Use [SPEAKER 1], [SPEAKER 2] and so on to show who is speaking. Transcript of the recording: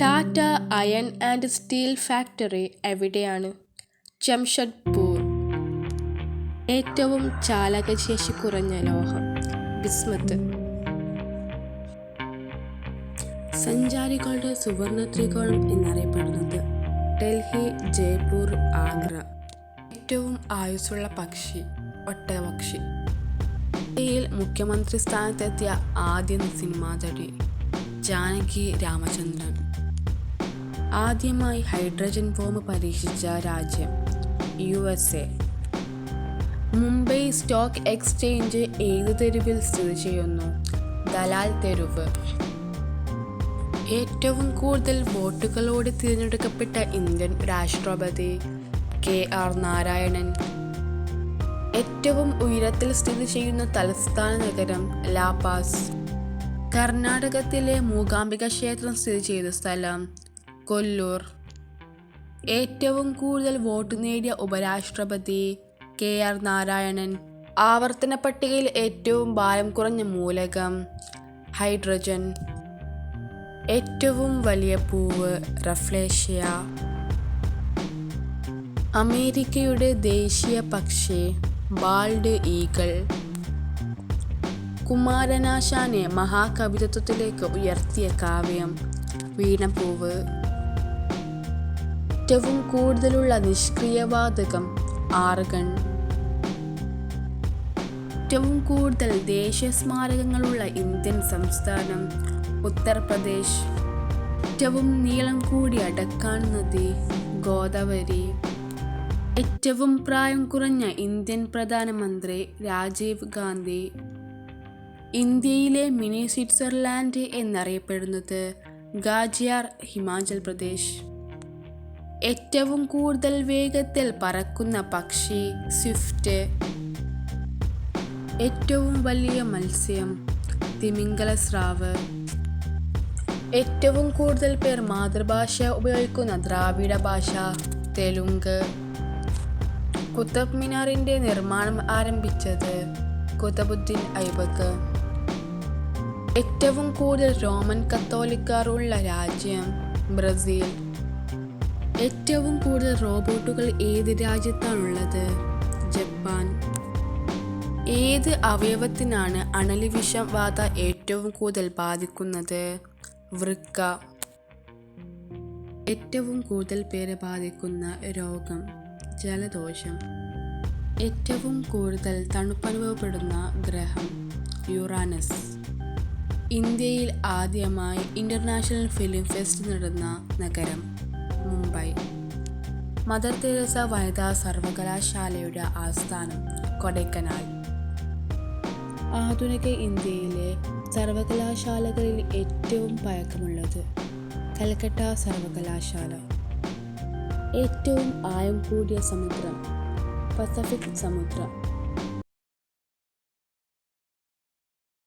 [SPEAKER 1] Tata iron and steel factory എവിടെയാണ്? ജംഷഡ്പൂർ. ഏറ്റവും ചാലകശേഷി കുറഞ്ഞ ലോഹം. ബിസ്മത്ത്. സഞ്ചാരികളുടെ സുവർണ ത്രികോണം എന്നറിയപ്പെടുന്നത് ഡൽഹി ജയ്പൂർ ആഗ്ര. ഏറ്റവും ആയുസ്സുള്ള പക്ഷി ഒട്ടപക്ഷി ഇന്ത്യയിൽ മുഖ്യമന്ത്രി സ്ഥാനത്തെത്തിയ ആദ്യ സിനിമാ ജാനകി രാമചന്ദ്രൻ. ആദ്യമായി ഹൈഡ്രജൻ ബോംബ് പരീക്ഷിച്ച രാജ്യം U S A Mumbai stock exchange ഏത് തെരുവിൽ സ്ഥിതി ചെയ്യുന്നു? ദലാൽ തെരുവ്. ഏറ്റവും കൂടുതൽ വോട്ടുകളോട് തിരഞ്ഞെടുക്കപ്പെട്ട ഇന്ത്യൻ രാഷ്ട്രപതി കെ ആർ നാരായണൻ. ഏറ്റവും ഉയരത്തിൽ സ്ഥിതി ചെയ്യുന്ന തലസ്ഥാന നഗരം ലാപാസ്. കർണാടകത്തിലെ മൂകാംബിക ക്ഷേത്രം സ്ഥിതി ചെയ്ത സ്ഥലം കൊല്ലൂർ. ഏറ്റവും കൂടുതൽ വോട്ട് നേടിയ ഉപരാഷ്ട്രപതി കെ ആർ നാരായണൻ. ആവർത്തന പട്ടികയിൽ ഏറ്റവും ഭാരം കുറഞ്ഞ മൂലകം ഹൈഡ്രജൻ. ഏറ്റവും വലിയ പൂവ് റഫ്ലേഷ്യ. അമേരിക്കയുടെ ദേശീയ പക്ഷി ബാൾഡ് ഈഗൾ. കുമാരനാശാനെ മഹാകവിതത്വത്തിലേക്ക് ഉയർത്തിയ കാവ്യം വീണപൂവ്. ഏറ്റവും കൂടുതലുള്ള നിഷ്ക്രിയവാതകം ആർഗൺ ഏറ്റവും കൂടുതൽ ദേശീയ സ്മാരകങ്ങളുള്ള ഇന്ത്യൻ സംസ്ഥാനം ഉത്തർപ്രദേശ്. ഏറ്റവും നീളം കൂടിയ ഡക്കാൻ നദി ഗോദാവരി. ഏറ്റവും പ്രായം കുറഞ്ഞ ഇന്ത്യൻ പ്രധാനമന്ത്രി രാജീവ് ഗാന്ധി. ഇന്ത്യയിലെ മിനി സ്വിറ്റ്സർലാൻഡ് എന്നറിയപ്പെടുന്നത് ഗാജിയാർ ഹിമാചൽ പ്രദേശ്. ഏറ്റവും കൂടുതൽ വേഗത്തിൽ പറക്കുന്ന പക്ഷി സ്വിഫ്റ്റ്. ഏറ്റവും വലിയ മത്സ്യം തിമിംഗല സ്രാവ്. ഏറ്റവും കൂടുതൽ പേർ മാതൃഭാഷ ഉപയോഗിക്കുന്ന ദ്രാവിഡ ഭാഷ തെലുങ്ക്. കുത്തബ് മിനാറിന്റെ നിർമ്മാണം ആരംഭിച്ചത് കുത്തബുദ്ദീൻ ഐബക്ക് ഏറ്റവും കൂടുതൽ റോമൻ കത്തോലിക്കാർ ഉള്ള രാജ്യം ബ്രസീൽ. ഏറ്റവും കൂടുതൽ റോബോട്ടുകൾ ഏത് രാജ്യത്താണുള്ളത്? ജപ്പാൻ. ഏത് അവയവത്തിനാണ് അണലി വിഷബാധ ഏറ്റവും കൂടുതൽ ബാധിക്കുന്നത്? വൃക്ക. ഏറ്റവും കൂടുതൽ പേരെ ബാധിക്കുന്ന രോഗം ജലദോഷം. ഏറ്റവും കൂടുതൽ തണുപ്പനുഭവപ്പെടുന്ന ഗ്രഹം യുറാനസ്. ഇന്ത്യയിൽ ആദ്യമായി ഇന്റർനാഷണൽ ഫിലിം ഫെസ്റ്റ് നടന്ന നഗരം. മുംബൈ. മദർ തെരേസ വനിതാ സർവകലാശാലയുടെ ആസ്ഥാനം കൊടൈക്കനാൽ. ആധുനിക ഇന്ത്യയിലെ സർവകലാശാലകളിൽ ഏറ്റവും പഴക്കമുള്ളത് കൽക്കട്ട സർവകലാശാല. ഏറ്റവും ആയം കൂടിയ സമുദ്രം പസഫിക് സമുദ്രം.